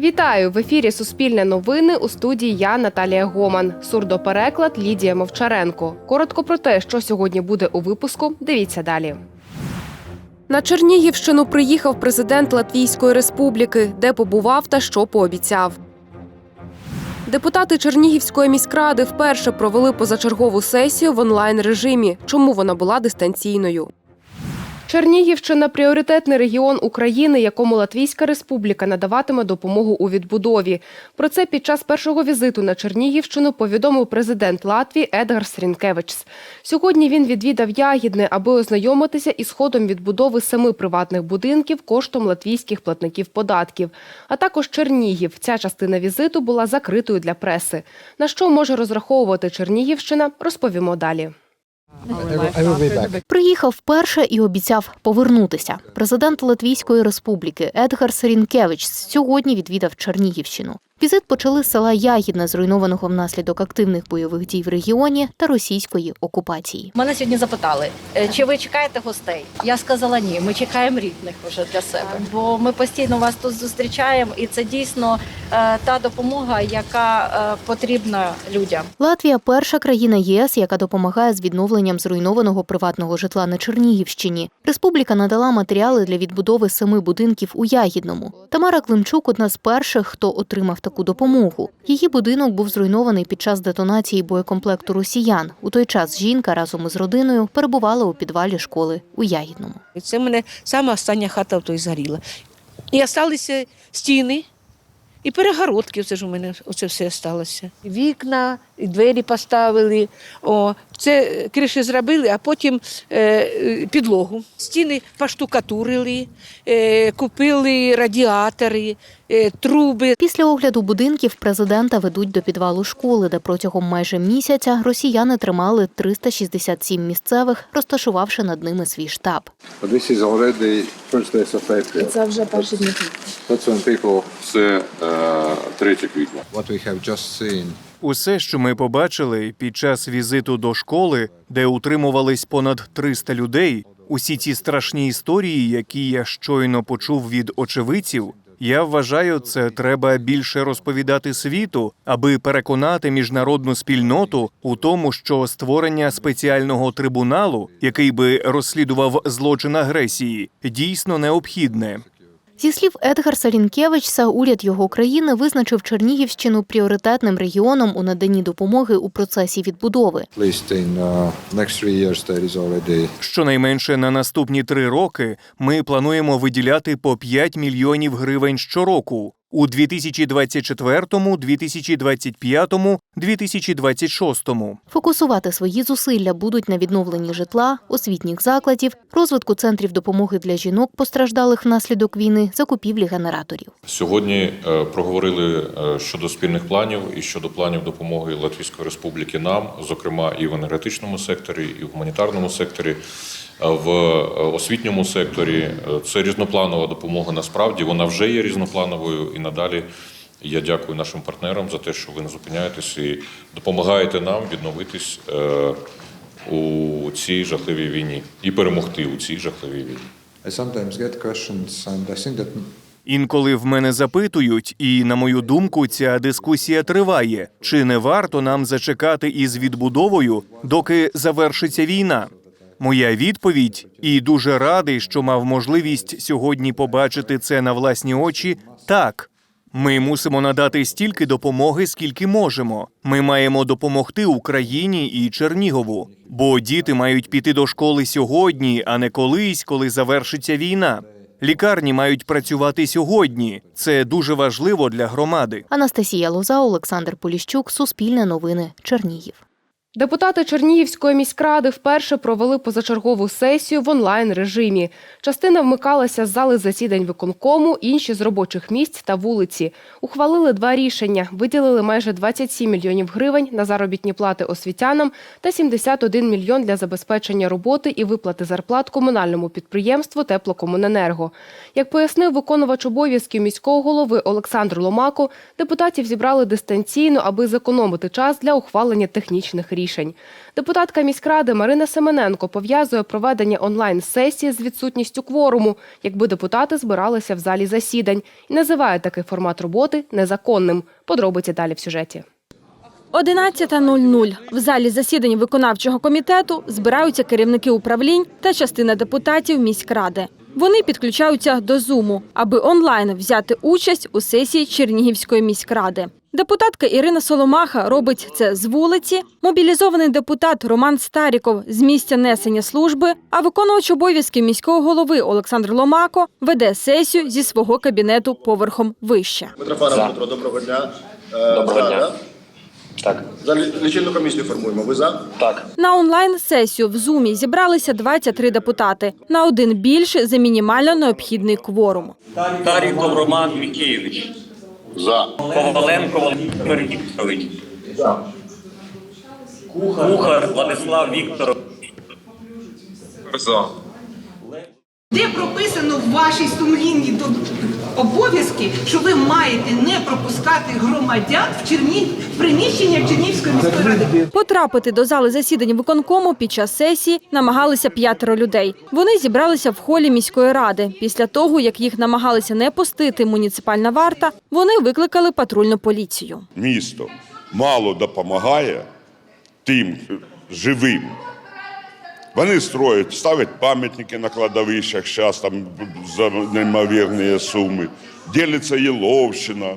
Вітаю в ефірі Суспільне новини у студії я Наталія Гоман. Сурдопереклад Лідія Мовчаренко. Коротко про те, що сьогодні буде у випуску. Дивіться далі. На Чернігівщину приїхав президент Латвійської республіки, де побував та що пообіцяв. Депутати Чернігівської міськради вперше провели позачергову сесію в онлайн режимі. Чому вона була дистанційною? Чернігівщина пріоритетний регіон України, якому Латвійська республіка надаватиме допомогу у відбудові. Про це під час першого візиту на Чернігівщину повідомив президент Латвії Едгар Срінкевичс. Сьогодні він відвідав Ягідне, аби ознайомитися із ходом відбудови семи приватних будинків коштом латвійських платників податків. А також Чернігів. Ця частина візиту була закритою для преси. На що може розраховувати Чернігівщина, розповімо далі. Приїхав вперше і обіцяв повернутися. Президент Латвійської республіки Едгар Сарінкевич сьогодні відвідав Чернігівщину. Візит почали з села Ягідне, зруйнованого внаслідок активних бойових дій в регіоні та російської окупації. Мене сьогодні запитали, е, чи ви чекаєте гостей? Я сказала ні. Ми чекаємо рідних вже для себе, бо ми постійно вас тут зустрічаємо, і це дійсно е, та допомога, яка е, потрібна людям. Латвія перша країна єС, яка допомагає з відновленням зруйнованого приватного житла на Чернігівщині. Республіка надала матеріали для відбудови семи будинків у Ягідному. Тамара Климчук одна з перших, хто отримав таку допомогу. Її будинок був зруйнований під час детонації боєкомплекту росіян. У той час жінка разом із родиною перебувала у підвалі школи у Ягідному. Це в мене сама остання хата в той згоріла. І залишилися стіни і перегородки. Це ж у мене оце все сталося. Вікна, і двері поставили. О, це криші зробили, а потім е, підлогу. Стіни поштукатурили, е, купили радіатори, труби. Після огляду будинків президента ведуть до підвалу школи, де протягом майже місяця росіяни тримали 367 місцевих, розташувавши над ними свій штаб. Це вже перші дні. Це е, 3 квітня. Усе, що ми побачили під час візиту до школи, де утримувались понад 300 людей, усі ці страшні історії, які я щойно почув від очевидців, я вважаю, це треба більше розповідати світу, аби переконати міжнародну спільноту у тому, що створення спеціального трибуналу, який би розслідував злочин агресії, дійсно необхідне. Зі слів Едгар Сарінкевичса, уряд його країни визначив Чернігівщину пріоритетним регіоном у наданні допомоги у процесі відбудови. already Щонайменше на наступні три роки ми плануємо виділяти по 5 мільйонів гривень щороку у 2024, 2025, 2026. Фокусувати свої зусилля будуть на відновленні житла, освітніх закладів, розвитку центрів допомоги для жінок, постраждалих внаслідок війни, закупівлі генераторів. Сьогодні е, проговорили е, щодо спільних планів і щодо планів допомоги Латвійської Республіки нам, зокрема і в енергетичному секторі, і в гуманітарному секторі, в е, освітньому секторі. Е, Це різнопланова допомога. Насправді вона вже є різноплановою і надалі. Я дякую нашим партнерам за те, що ви не зупиняєтесь і допомагаєте нам відновитись е, у цій жахливій війні і перемогти у цій жахливій війні. Інколи в мене запитують, і на мою думку, ця дискусія триває: чи не варто нам зачекати із відбудовою, доки завершиться війна? Моя відповідь, і дуже радий, що мав можливість сьогодні побачити це на власні очі. Так, ми мусимо надати стільки допомоги, скільки можемо. Ми маємо допомогти Україні і Чернігову, бо діти мають піти до школи сьогодні, а не колись, коли завершиться війна. Лікарні мають працювати сьогодні. Це дуже важливо для громади. Анастасія Лоза, Олександр Поліщук, Суспільне новини, Чернігів. Депутати Чернігівської міськради вперше провели позачергову сесію в онлайн режимі. Частина вмикалася з зали засідань виконкому, інші з робочих місць та вулиці. Ухвалили два рішення: виділили майже 27 мільйонів гривень на заробітні плати освітянам та 71 мільйон для забезпечення роботи і виплати зарплат комунальному підприємству Теплокомуненерго. Як пояснив виконувач обов'язків міського голови Олександр Ломако, депутатів зібрали дистанційно, аби зекономити час для ухвалення технічних рішень. Рішень. Депутатка міськради Марина Семененко пов'язує проведення онлайн-сесії з відсутністю кворуму, якби депутати збиралися в залі засідань, і називає такий формат роботи незаконним. Подробиці далі в сюжеті. 11.00. В залі засідань виконавчого комітету збираються керівники управлінь та частина депутатів міськради. Вони підключаються до Зуму, аби онлайн взяти участь у сесії Чернігівської міськради. Депутатка Ірина Соломаха робить це з вулиці. Мобілізований депутат Роман Старіков з місця несення служби, а виконувач обов'язків міського голови Олександр Ломако веде сесію зі свого кабінету поверхом вище. Митрофанов Петро, доброго дня. Е, Доброго дня. да? Так, За лічильну комісію формуємо. Ви за? так. На онлайн-сесію в Зумі зібралися 23 депутати. На один більше за мінімально необхідний кворум. Таріков Роман Микеєвич. За. Коваленко Володимир Вікторович. Кухар Владислав Вікторович. За. Де прописано в вашій сумлінні до обов'язки, що ви маєте не пропускати громадян в Чернігів приміщення Чернігівської міської ради? Потрапити до зали засідань виконкому під час сесії намагалися п'ятеро людей. Вони зібралися в холі міської ради. Після того, як їх намагалися не пустити муніципальна варта, вони викликали патрульну поліцію. місто мало допомагає тим живим. Вони строять, ставлять пам'ятники на кладовищах, зараз там за неймовірні суми. Ділиться Єловщина.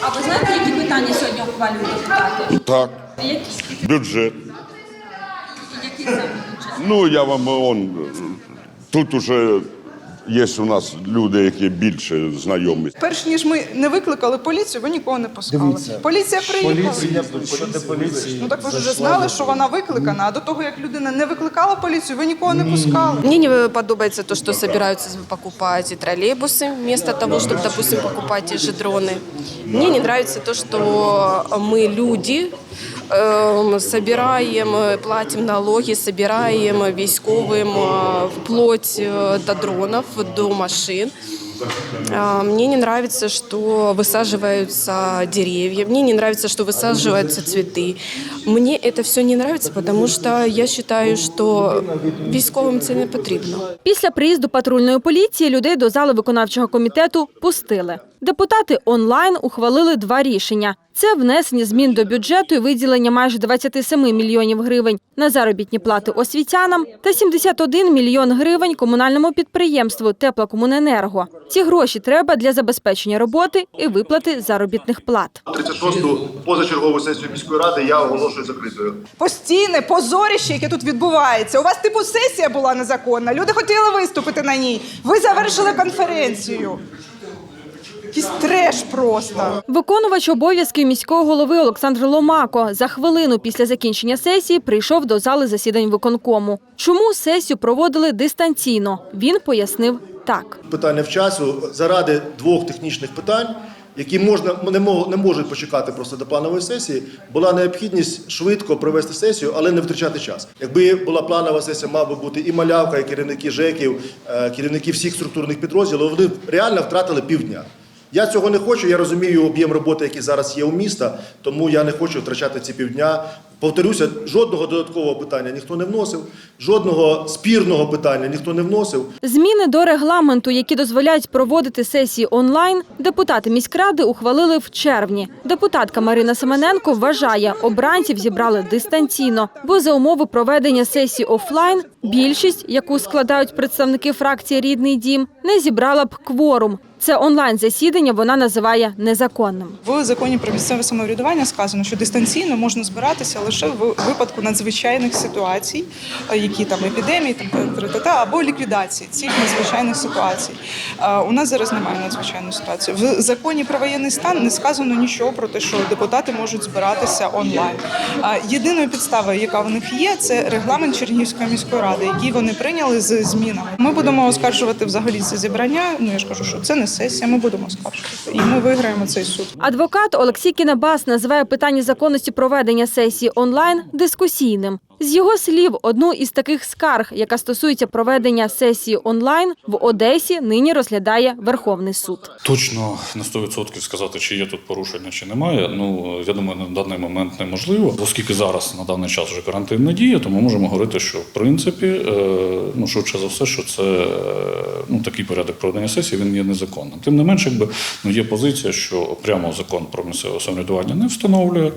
А ви знаєте, які питання сьогодні ухвалюють депутати? Так, бюджет. Ну, я вам он, тут уже є у нас люди, які більше знайомі. Перш ніж ми не викликали поліцію, ви нікого не пускали. Поліція приїхала. Ну так ви ж вже знали, що вона викликана. А до того як людина не викликала поліцію, ви нікого не пускали. Мне не подобается то, что собираются покупать и троллейбусы вместо того, чтобы, допустим, покупать те же дроны. Мне не нравится то, что мы люди эм, собираем, э, платим налоги, собираем військовым э, вплоть э, до дронов, до машин. А, Мне не нравится, что высаживаются деревья. Мне не нравится, что высаживаются цветы. Мне это все не нравится, потому что я считаю, что військовим це не потрібно. Після приїзду патрульної поліції людей до зали виконавчого комітету пустили. Депутати онлайн ухвалили два рішення: це внесення змін до бюджету і виділення майже 27 мільйонів гривень на заробітні плати освітянам та 71 мільйон гривень комунальному підприємству Теплокомуненерго. Ці гроші треба для забезпечення роботи і виплати заробітних плат. 36-ту позачергову сесію міської ради я оголошую закритою. Постійне позорище, яке тут відбувається. У вас типу сесія була незаконна. Люди хотіли виступити на ній. Ви завершили конференцію. Якийсь треш просто. Виконувач обов'язків міського голови Олександр Ломако за хвилину після закінчення сесії прийшов до зали засідань виконкому. Чому сесію проводили дистанційно? Він пояснив так. Питання в часу заради двох технічних питань, які можна не не можуть почекати просто до планової сесії, була необхідність швидко провести сесію, але не втрачати час. Якби була планова сесія, мав би бути і малявка, і керівники ЖЕКів, е, керівники всіх структурних підрозділів. Вони реально втратили півдня. Я цього не хочу. Я розумію об'єм роботи, який зараз є у міста, тому я не хочу втрачати ці півдня. Повторюся, жодного додаткового питання ніхто не вносив, жодного спірного питання ніхто не вносив. Зміни до регламенту, які дозволяють проводити сесії онлайн, депутати міськради ухвалили в червні. Депутатка Марина Семененко вважає, обранців зібрали дистанційно, бо за умови проведення сесії офлайн більшість, яку складають представники фракції Рідний дім, не зібрала б кворум. Це онлайн засідання вона називає незаконним. В законі про місцеве самоврядування сказано, що дистанційно можна збиратися лише в випадку надзвичайних ситуацій, е, які там епідемії, там та-та-та, або ліквідації цих надзвичайних ситуацій. Е, У нас зараз немає надзвичайної ситуації. В законі про воєнний стан не сказано нічого про те, що депутати можуть збиратися онлайн. Е, Єдиною підставою, яка в них є, це регламент Чернігівської міської ради, який вони прийняли з змінами. Ми будемо оскаржувати взагалі це зібрання. Ну я ж кажу, що це не сесія. Ми будемо скаржити, і ми виграємо цей суд. Адвокат Олексій Кінебас називає питання законності проведення сесії онлайн дискусійним. З його слів, одну із таких скарг, яка стосується проведення сесії онлайн, в Одесі нині розглядає Верховний суд. Точно на 100% сказати, чи є тут порушення, чи немає. Ну я думаю, на даний момент неможливо, оскільки зараз на даний час вже карантин не діє, то ми можемо говорити, що в принципі, е, ну швидше за все, що це е, ну такий порядок проведення сесії він є незаконним. Тим не менше, якби ну є позиція, що прямо закон про місцеве самоврядування не встановлює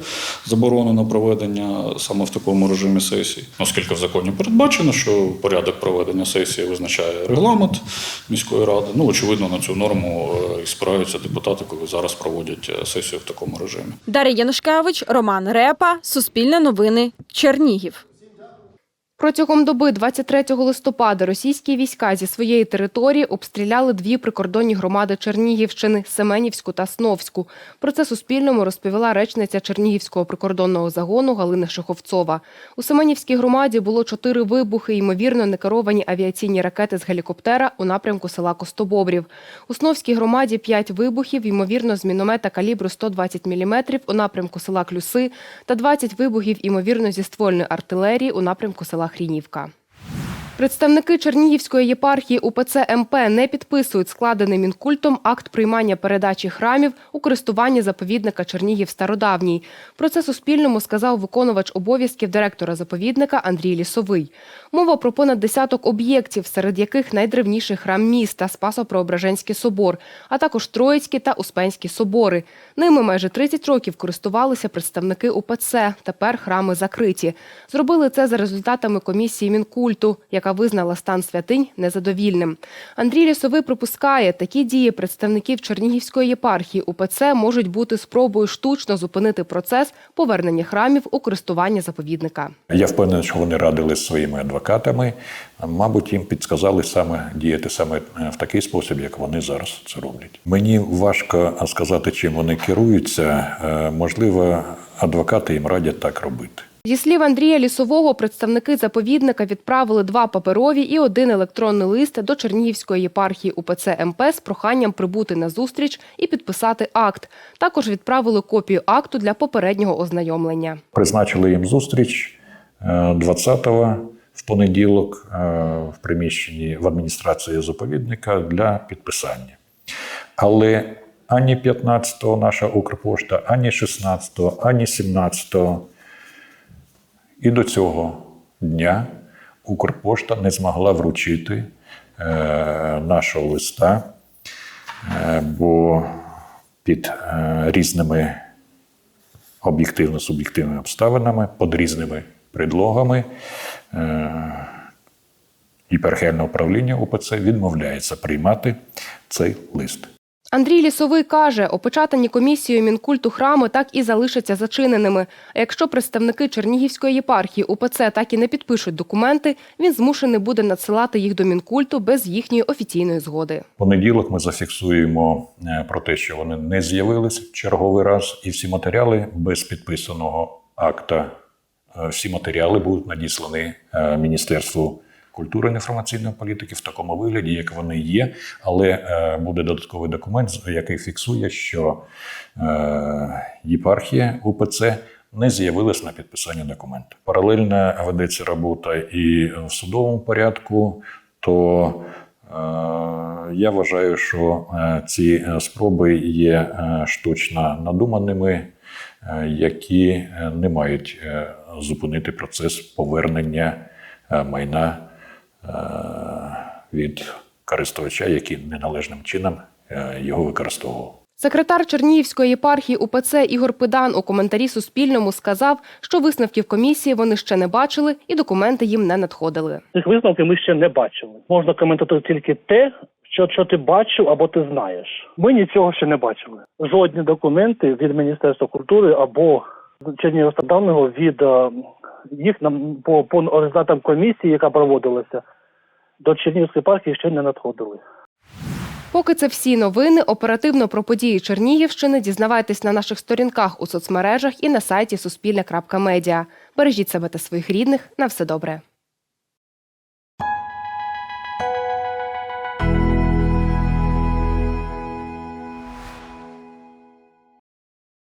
заборону на проведення саме в такому режимі сесії, оскільки в законі передбачено, що порядок проведення сесії визначає регламент міської ради. Ну очевидно, на цю норму е, і спираються депутати, коли зараз проводять е, сесію в такому режимі. Дар'я Янушкевич, Роман Репа, Суспільне новини, Чернігів. Протягом доби 23 листопада російські війська зі своєї території обстріляли дві прикордонні громади Чернігівщини Семенівську та Сновську. Про це Суспільному розповіла речниця Чернігівського прикордонного загону Галина Шиховцова. У Семенівській громаді було чотири вибухи, ймовірно, некеровані авіаційні ракети з гелікоптера у напрямку села Костобобрів. У Сновській громаді п'ять вибухів, ймовірно, з міномета калібру 120 мм у напрямку села Клюси та 20 вибухів, ймовірно, зі ствольної артилерії у напрямку села Хрінівка. Представники Чернігівської єпархії УПЦ МП не підписують складений мінкультом акт приймання передачі храмів у користування заповідника Чернігів Стародавній. Про це Суспільному сказав виконувач обов'язків директора заповідника Андрій Лісовий. Мова про понад десяток об'єктів, серед яких найдревніший храм міста Спасо-Преображенський собор, а також Троїцький та Успенський собори. Ними майже 30 років користувалися представники УПЦ. Тепер храми закриті. Зробили це за результатами комісії Мінкульту, яка визнала стан святинь незадовільним. Андрій Лісовий припускає, такі дії представників Чернігівської єпархії УПЦ можуть бути спробою штучно зупинити процес повернення храмів у користування заповідника. Я впевнений, що вони радили своїми адвокатами. Мабуть, їм підказали саме діяти саме в такий спосіб, як вони зараз це роблять. Мені важко сказати, чим вони керуються. Е, Можливо, адвокати їм радять так робити. Зі слів Андрія Лісового, представники заповідника відправили два паперові і один електронний лист до Чернігівської єпархії УПЦ МП з проханням прибути на зустріч і підписати акт. Також відправили копію акту для попереднього ознайомлення. Призначили їм зустріч е, 20-го в понеділок е, в приміщенні в адміністрації заповідника для підписання. Але ані 15-го наша Укрпошта, ані 16-го, ані 17-го і до цього дня Укрпошта не змогла вручити е, нашого листа, е, бо під е, різними об'єктивно-суб'єктивними обставинами, під різними предлогами е, управління УПЦ відмовляється приймати цей лист. Андрій Лісовий каже, опечатані комісією Мінкульту храми так і залишаться зачиненими. А якщо представники Чернігівської єпархії УПЦ так і не підпишуть документи, він змушений буде надсилати їх до Мінкульту без їхньої офіційної згоди. Понеділок ми зафіксуємо е, про те, що вони не з'явились в черговий раз, і всі матеріали без підписаного акта, е, всі матеріали будуть надіслані е, Міністерству культури інформаційної політики в такому вигляді, як вони є, але е, буде додатковий документ, який фіксує, що е, єпархія УПЦ не з'явилась на підписання документу. Паралельно ведеться робота і в судовому порядку, то е, я вважаю, що е, ці спроби є штучно надуманими, які не мають зупинити процес повернення майна від користувача, який неналежним чином е, його використовував. Секретар Чернігівської єпархії УПЦ Ігор Пидан у коментарі Суспільному сказав, що висновків комісії вони ще не бачили і документи їм не надходили. Цих висновків ми ще не бачили. Можна коментувати тільки те, що, що ти бачив або ти знаєш. Ми нічого ще не бачили. Жодні документи від Міністерства культури або Чернігівського давного від е, їх нам по, по результатам комісії, яка проводилася, до Чернігівської партії ще не надходили. Поки це всі новини. Оперативно про події Чернігівщини дізнавайтесь на наших сторінках у соцмережах і на сайті Суспільне.Медіа. Бережіть себе та своїх рідних. На все добре.